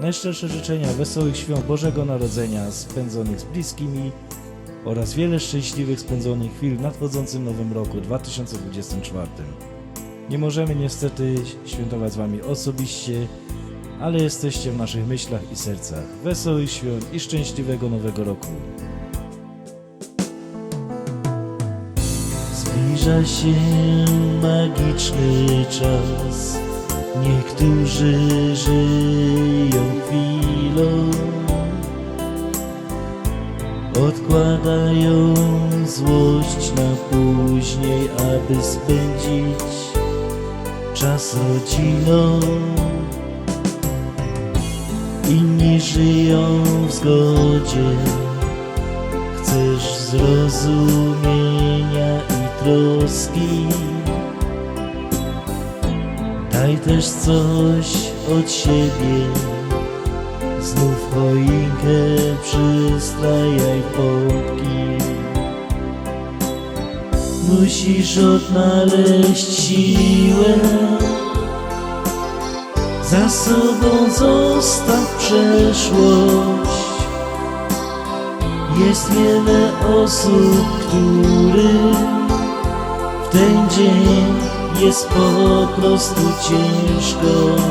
Najszczersze życzenia wesołych świąt Bożego Narodzenia spędzonych z bliskimi oraz wiele szczęśliwych spędzonych chwil w nadchodzącym nowym roku 2024. Nie możemy niestety świętować z Wami osobiście, ale jesteście w naszych myślach i sercach. Wesołych świąt i szczęśliwego nowego roku. Zbliża się magiczny czas. Niektórzy żyją chwilą, odkładają złość na później, aby spędzić czas rodziną. Inni żyją w zgodzie, chcesz zrozumienia i troski. Daj też coś od siebie, znów choinkę przystrajaj pompki. Musisz odnaleźć siłę, za sobą zostaw przeszłość. Jest wiele osób, którym w ten dzień jest po prostu ciężko.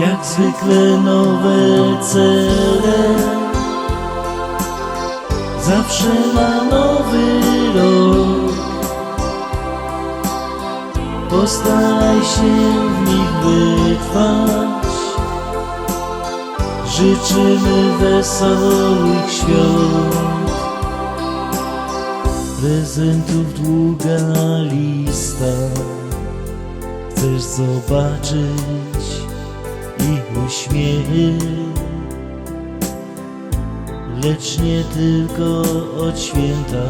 Jak zwykle nowe cele, zawsze na nowy rok. Postaraj się w nich wytrwać. Życzymy wesołych świąt. Prezentów długa lista. Chcesz zobaczyć ich uśmiechy, lecz nie tylko od święta.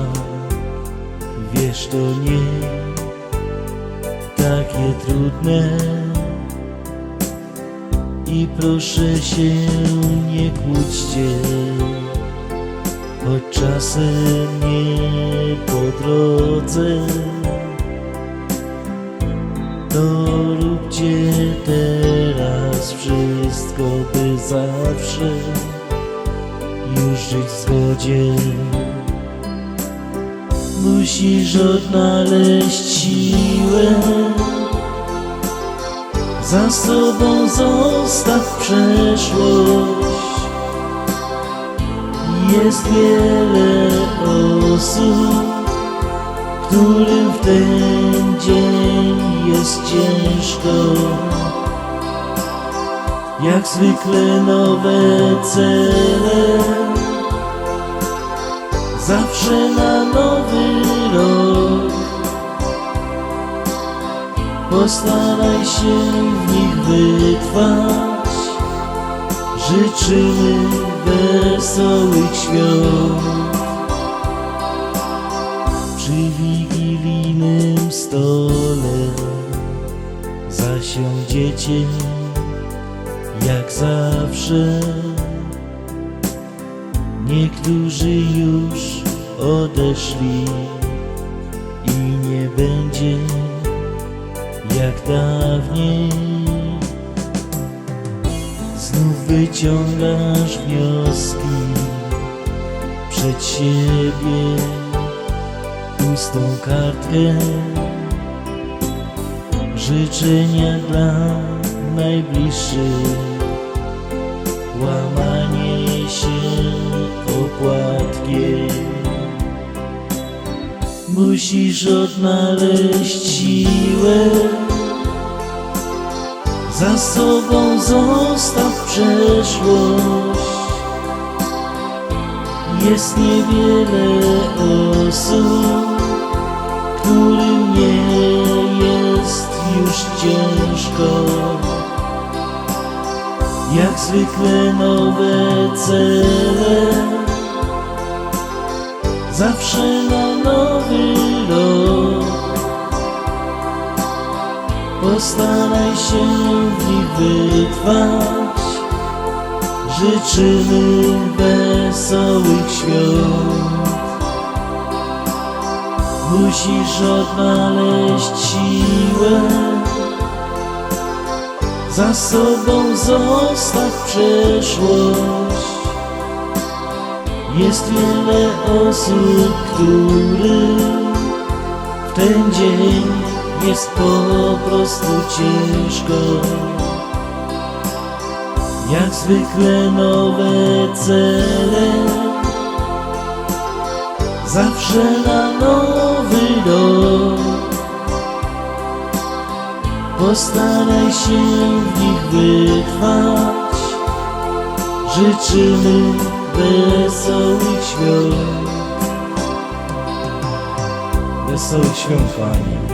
Wiesz, to nie takie trudne i proszę się nie kłóćcie, choć czasem nie po drodze. To róbcie teraz wszystko, by zawsze już żyć w zgodzie. Musisz odnaleźć siłę Za sobą zostaw przeszłość Jest wiele osób Którym w ten dzień jest ciężko Jak zwykle nowe cele zawsze na nowy rok. Postaraj się w nich wytrwać. Życzymy wesołych świąt. Przy wigilijnym stole zasiądziecie jak zawsze. Niektórzy już odeszli i nie będzie jak dawniej. Znów wyciągasz wnioski przed siebie, pustą kartkę. Życzenia dla najbliższych łamanie się opłatkiem. Musisz odnaleźć siłę, za sobą zostaw przeszłość. Jest niewiele osób, którym nie jest już ciężko. Jak zwykle nowe cele Zawsze na nowy Postaraj się w wytrwać. Życzymy wesołych świąt. Musisz odnaleźć siłę. Za sobą zostaw przeszłość. Jest wiele osób, którym w ten dzień jest po prostu ciężko. Jak zwykle nowe cele. Zawsze na nowy rok Postaraj się w nich wytrwać. Życzymy wesołych świąt. Wesołych świąt Pani